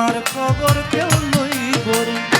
তোমার খবর কেউ লইব রে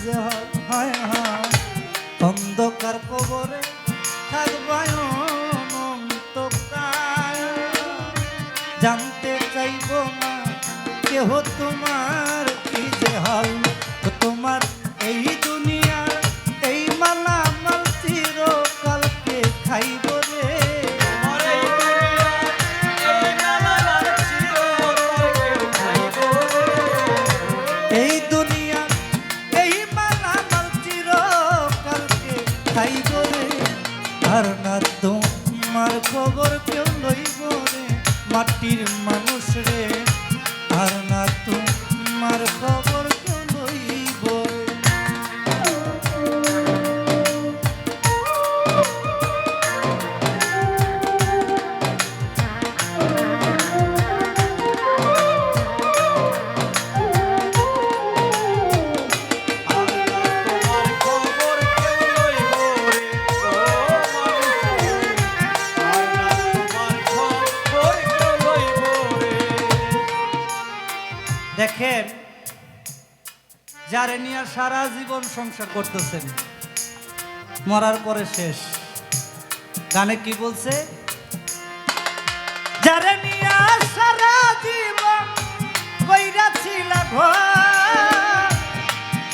হয়, হায় হায় অন্ধকার কবরে থাকবায় জানতে চাইব না কেহ তোমার খবর কেউ লইব রে মাটির মানুষ রে। আর না তোমার খবর। যারে নিয়ে সারা জীবন সংসার করতেছেন, মরার পরে শেষ। গানে কি বলছে? যারে নিয়ে সারা জীবন কইরাছিল ঘর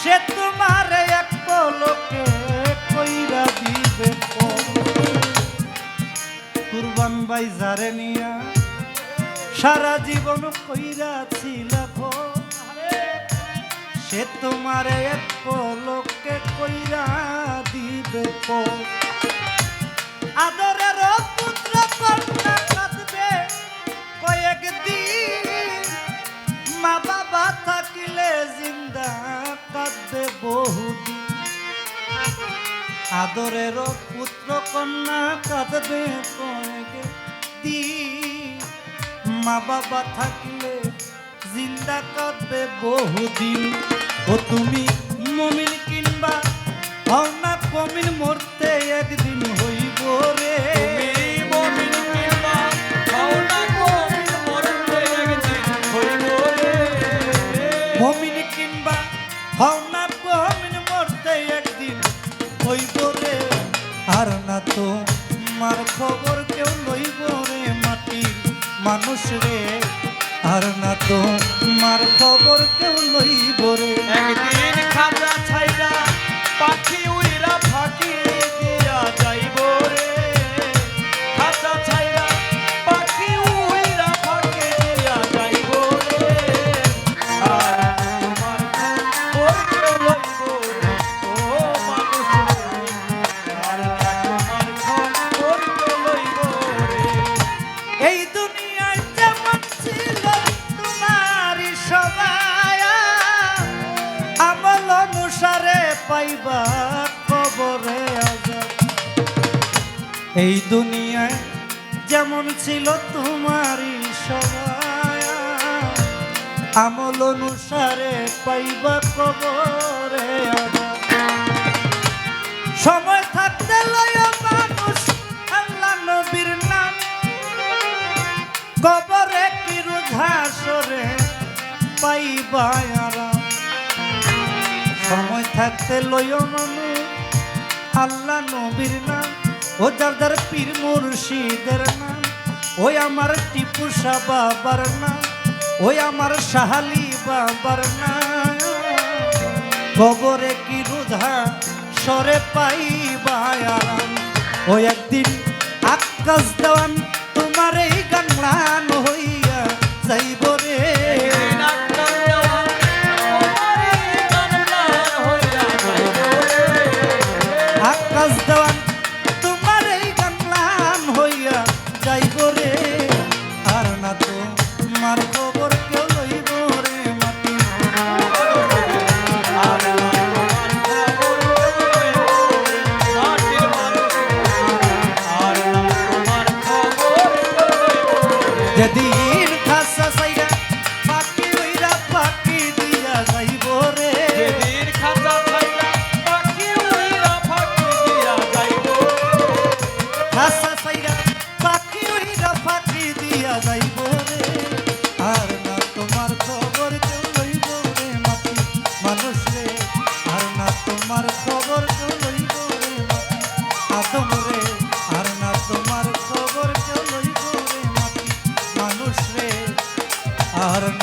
সে তোমার এক পলকে কইরা দিবে কুরবান ভাই যারে নিয়া সারা জীবন কইরা ছিল সে তোমার পলকে কইরা দিবে। আদরের পুত্র কন্যা কাঁদবে কয়েক দিন। মা বাবা থাকিলে জিন্দা কাঁদবে বহুদিন। আদরের পুত্র কন্যা কাঁদবে কয়েক দিন। মা বাবা থাকলে জিন্দা কাঁদবে বহুদিন। ও তুমি মমিন কিনবা হও না কমিন মরতে একদিন হইব রে। মমিন কিনবা হও না কমিন মরতে একদিন হইব রে। আর না তো মার খবর কেউ লইব রে মাটির মানুষ রে। আর না তো মার খবর কেউ লইব রে। একদিন খাজা ছাইরা এই দুনিয়ায় যেমন ছিল তোমারই সবাই আমল অনুসারে পাইবা কবরে সময় থাকতে নাম। কবরে কি রুধাসরে পাইবা সময় থাকতে লয় মানে আল্লাহ নবীর নাম। ও যার যার পীর মুর্শিদের নাম। ওই আমার টিপু শাহ বাবার নাম। ওই আমার শাহালি বাবার নাম। কবরে কি রোধা সরে পাই বায়ারাম ও একদিন আকাশ দেওয়ান, তোমার এই গান হইয়া যাই আর